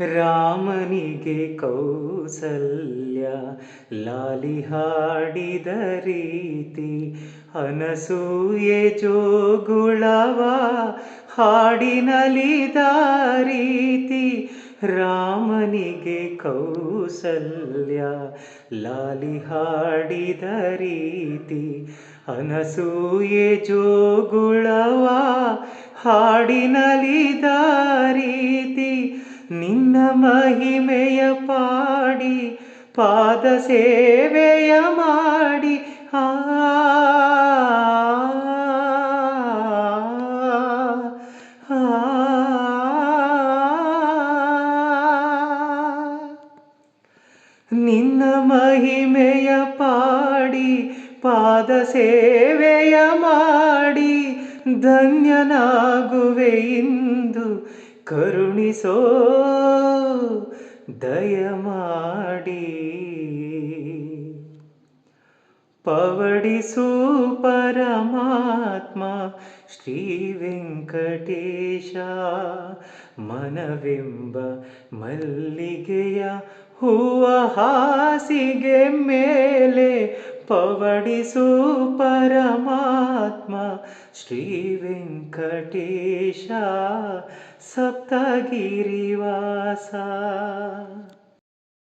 ರಾಮನಿಗೆ ಕೌಸಲ್ಯ ಲಾಲಿ ಹಾಡಿದ ರೀತಿ ಅನಸೂಯೆ ಜೋಗುಳವ ಹಾಡಿನಲಿದ ರೀತಿ, ರಾಮನಿಗೆ ಕೌಸಲ್ಯ ಲಾಲಿ ಹಾಡಿದ ರೀತಿ ಅನಸೂಯೆ ಜೋಗುಳವ ಹಾಡಿನಲಿದ ರೀತಿ. ನಿನ್ನ ಮಹಿಮೆಯ ಪಾಡಿ ಪಾದ ಸೇವೆಯ ಮಾಡಿ ಆ ನಿನ್ನ ಮಹಿಮೆಯ ಪಾಡಿ ಪಾದ ಸೇವೆಯ ಮಾಡಿ ಧನ್ಯನಾಗುವೆ ಇಂದು ಕರುಣಿಸೋ ದಯಮಾಡಿ. ಪವಡಿಸು ಪರಮಾತ್ಮ ಶ್ರೀ ವೆಂಕಟೇಶ ಮನವೆಂಬ ಮಲ್ಲಿಗೆಯ ಹೂವ ಹಾಸಿಗೆ ಮೇಲೆ पवडिसु परमात्मा श्रीवेङ्कटेश सप्तगिरिवासा।